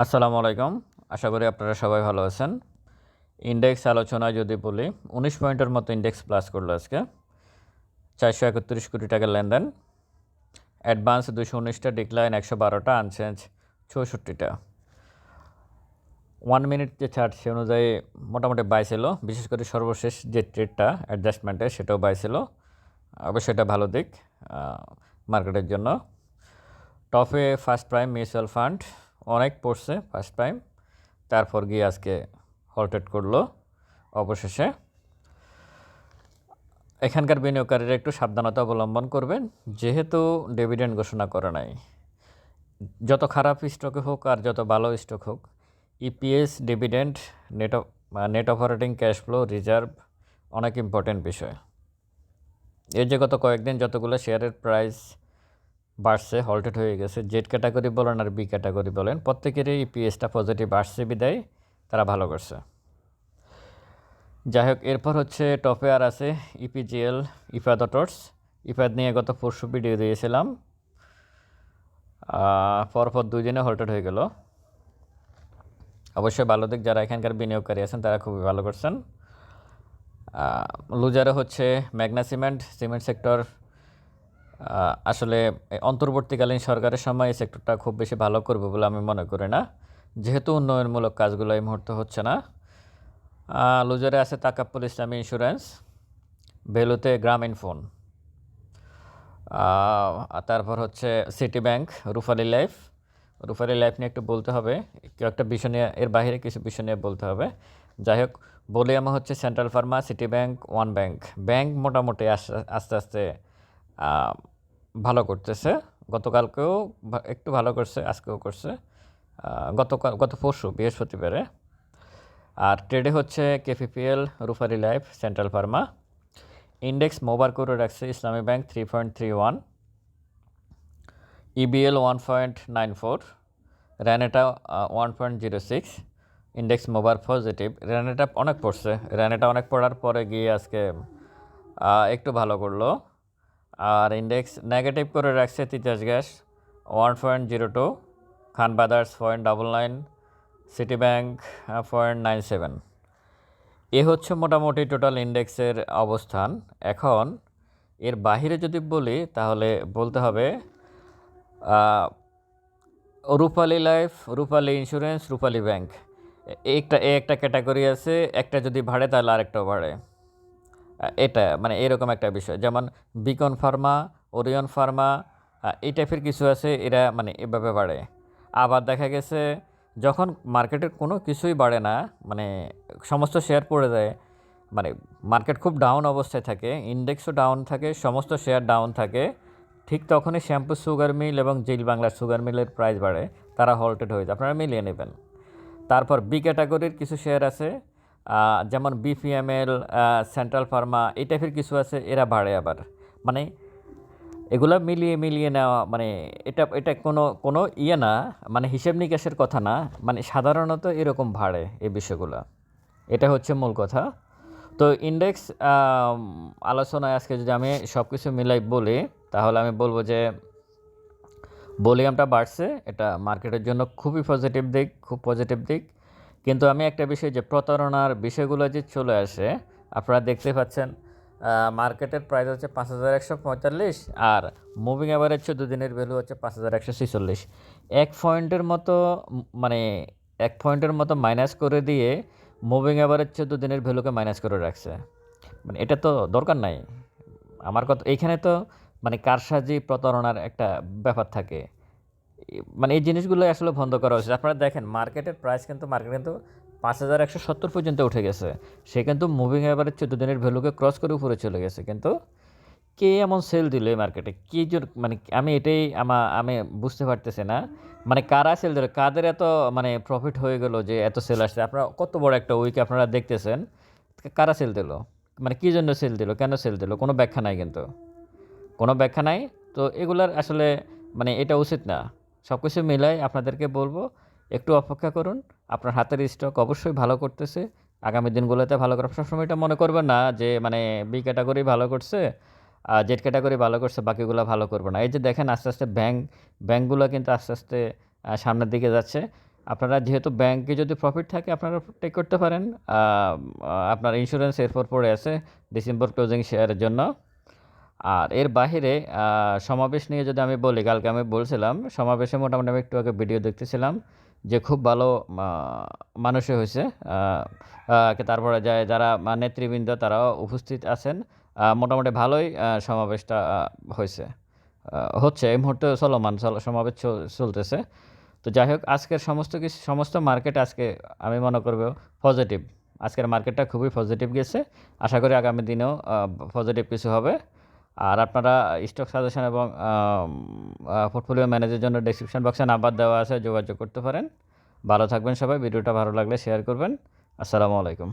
আসসালামু আলাইকুম। আশা করি আপনারা সবাই ভালো আছেন। ইন্ডেক্স আলোচনায় যদি বলি, উনিশ পয়েন্টের মতো ইন্ডেক্স প্লাস করল আজকে। চারশো একত্রিশ কোটি টাকার লেনদেন। অ্যাডভান্স দুশো উনিশটা, ডিক্লাইন একশো বারোটা, আনচেঞ্জ চৌষট্টিটা। ওয়ান মিনিট যে চার্ট সে অনুযায়ী মোটামুটি বাই ছিল। বিশেষ করে সর্বশেষ যে ট্রেডটা, অ্যাডজাস্টমেন্টে সেটাও বাই ছিল। অবশ্যই এটা ভালো দিক মার্কেটের জন্য। টপে ফার্স্ট প্রাইম মিউচুয়াল ফান্ড অনেক পড়ছে ফার্স্ট টাইম তারপর গিয়ে আজকে হলটেড করল অবশেষে। এখানকার বিনিয়োগকারীরা একটু সাবধানতা অবলম্বন করবেন, যেহেতু ডিভিডেন্ড ঘোষণা করে নাই। যত খারাপ স্টকে হোক আর যত ভালো স্টক হোক EPS dividend net net operating cash flow reserve অনেক ইম্পর্টেন্ট বিষয়। এই যে গত কয়েকদিন যতগুলো শেয়ারের প্রাইস বাড়ছে হল্টেড হয়ে গেছে। জেড ক্যাটাগরি বলেন আর বি ক্যাটাগরি বলেন, প্রত্যেকেরই ইপিএসটা পজিটিভ আসছে বিদায়, তারা ভালো করছে। যাই হোক, এরপর হচ্ছে টপে আর আছে ইপিজিএল ইফাদ অটর্স ইফাদ নিয়ে গত পরশু ভিডিও দিয়েছিলাম। পরপর দুই দিনে হল্টেড হয়ে গেল। অবশ্যই ভালো দিক, যারা এখানকার বিনিয়োগকারী আছেন, তারা খুবই ভালো করছেন। লুজারে হচ্ছে ম্যাগনা সিমেন্ট সিমেন্ট সেক্টর আসলে অন্তর্বর্তীকালীন সরকারের সময় এই সেক্টরটা খুব বেশি ভালো করবে বলে আমি মনে করি না। যেহেতু উন্নয়নমূলক কাজগুলো এই মুহূর্তে হচ্ছে না। লুজারে আছে তাকাপ্পুল ইসলামী ইন্স্যুরেন্স ভেলুতে গ্রামীণ ফোন তারপর হচ্ছে City Bank Rupali life Rupali life নিয়ে একটু বলতে হবে, কেউ একটা বিষয় নিয়ে, এর বাইরে কিছু বিষয় নিয়ে বলতে হবে। যাই হোক, বলি আমার হচ্ছে Central Pharma City Bank One Bank bank মোটামুটি আস্তে আস্তে ভালো করতেছে। গতকালকেও একটু ভালো করছে, আজকেও করছে। গতকাল, গত পরশু, বৃহস্পতিবারে। আর ট্রেডে হচ্ছে KPPL Rupali life, Central Pharma. Index mover করে রাখছে Islami bank three point three one. EBL one point nine four. Renata one point zero six. Index mover positive. Renata অনেক পড়ছে। র্যানেটা অনেক পড়ার পরে গিয়ে আজকে একটু ভালো করল। আর ইন্ডেক্স নেগেটিভ করে রাখছে Titas gas one point zero two Khan Brothers point double nine City Bank point nine seven এ হচ্ছে মোটামুটি টোটাল ইন্ডেক্সের অবস্থান। এখন এর বাহিরে যদি বলি, তাহলে বলতে হবে Rupali life, Rupali insurance Rupali bank একটা, এ একটা ক্যাটাগরি আছে, একটা যদি বাড়ে তাহলে আরেকটাও বাড়ে। এটা মানে এরকম একটা বিষয়। যেমন বিকন ফার্মা ওরিয়ন ফার্মা এই টাইপের কিছু আছে, এরা মানে এভাবে বাড়ে। আবার দেখা গেছে, যখন মার্কেটের কোনো কিছুই বাড়ে না মানে সমস্ত শেয়ার পড়ে যায় মানে মার্কেট খুব ডাউন অবস্থায় থাকে ইন্ডেক্সও ডাউন থাকে, সমস্ত শেয়ার ডাউন থাকে, ঠিক তখনই শ্যাম্পু সুগার মিল এবং জিল বাংলার সুগার মিলের প্রাইস বাড়ে, তারা হল্টেড হয়ে যায়। আপনারা মিলিয়ে নেবেন। তারপর বি ক্যাটাগরির কিছু শেয়ার আছে যেমন বিপিএমএল সেন্ট্রাল ফার্মা এই টাইপের কিছু আছে, এরা বাড়ে আবার। মানে এগুলো মিলিয়ে মিলিয়ে নেওয়া মানে এটা এটা কোনো কোনো ইয়ে না মানে হিসেব নিকাশের কথা না মানে সাধারণত এরকম ভাড়ে এই বিষয়গুলো। এটা হচ্ছে মূল কথা। তো ইন্ডেক্স আলোচনায় আজকে যদি আমি সব কিছু মিলাই বলি, তাহলে আমি বলব যে ভলিউমটা বাড়ছে, এটা মার্কেটের জন্য খুবই পজিটিভ দিক, খুব পজিটিভ দিক। কিন্তু আমি একটা বিষয় যে প্রতারণার বিষয়গুলো যে চলে আসে, আপনারা দেখতে পাচ্ছেন মার্কেটের প্রাইস হচ্ছে পাঁচ হাজার একশো পঁয়তাল্লিশ আর মুভিং অ্যাভারেজ চোদ্দ দিনের ভ্যালু হচ্ছে পাঁচ হাজার একশো ছেচল্লিশ। এক পয়েন্টের মতো মানে এক পয়েন্টের মতো মাইনাস করে দিয়ে মুভিং অ্যাভারেজ চোদ্দ দিনের ভ্যালুকে মাইনাস করে রাখছে। মানে এটা তো দরকার নাই। আমার কথা এইখানে তো মানে কারসাজি প্রতারণার একটা ব্যাপার থাকে। মানে এই জিনিসগুলো আসলে বন্ধ করা উচিত আপনারা দেখেন, মার্কেটের প্রাইস কিন্তু মার্কেট কিন্তু পাঁচ হাজার একশো সত্তর পর্যন্ত উঠে গেছে। সে কিন্তু মুভিং এভারেজ চোদ্দ দিনের ভ্যালুকে ক্রস করে উপরে চলে গেছে। কিন্তু কে এমন সেল দিল এই মার্কেটে কী মানে আমি এটাই আমা, আমি বুঝতে পারতেছি না। মানে কারা সেল দিল? কাদের এত মানে প্রফিট হয়ে গেল যে এত সেল আসছে? আপনারা কত বড় একটা উইক আপনারা দেখতেছেন, কারা সেল দিল? মানে কী জন্য সেল দিল? কেন সেল দিল? কোনো ব্যাখ্যা নাই কিন্তু। কোনো ব্যাখ্যা নাই। তো এগুলার আসলে মানে এটা উচিত না। সব কিছু মিলাই আপনাদেরকে বলব, একটু অপেক্ষা করুন। আপনার হাতের স্টক অবশ্যই ভালো করতেছে। আগামী দিনগুলোতে ভালো করে, সবসময় এটা মনে করবেন না যে মানে বি ক্যাটাগরি ভালো করছে, আর জেড ক্যাটাগরি ভালো করছে, বাকিগুলো ভালো করবে না। এই যে দেখেন, আস্তে আস্তে ব্যাংক ব্যাংকগুলো কিন্তু আস্তে আস্তে সামনের দিকে যাচ্ছে। আপনারা যেহেতু ব্যাংকে যদি প্রফিট থাকে, আপনারা টেক করতে পারেন। আপনার ইন্স্যুরেন্স এরপর পড়ে আছে ডিসেম্বর ক্লোজিং শেয়ারের জন্য। আর এর বাহিরে সমাবেশ নিয়ে যদি আমি বলি কালকে আমি বলছিলাম সমাবেশে মোটামুটি আমি একটু আগে ভিডিও দেখতেছিলাম যে খুব ভালো আহ, মানুষই হয়েছে। তারপরে যায় যারা নেতৃবৃন্দ তারাও উপস্থিত আছেন। মোটামুটি ভালোই সমাবেশটা হয়েছে। হচ্ছে এই মুহূর্তে চলমান চল- সমাবেশ চলতেছে। তো যাই হোক আজকের সমস্ত কিছু সমস্ত মার্কেট আজকে আমি মনে করব পজিটিভ আজকের মার্কেটটা খুবই পজিটিভ গেছে। আশা করি আগামী দিনেও পজিটিভ কিছু হবে। আর আপনারা স্টক সাজেশন এবং পোর্টফোলিও ম্যানেজের জন্য ডিসক্রিপশন বক্সে নাম্বার দেওয়া আছে, যোগাযোগ করতে পারেন। ভালো থাকবেন সবাই, ভিডিওটা ভালো লাগলে শেয়ার করবেন। আসসালামু আলাইকুম।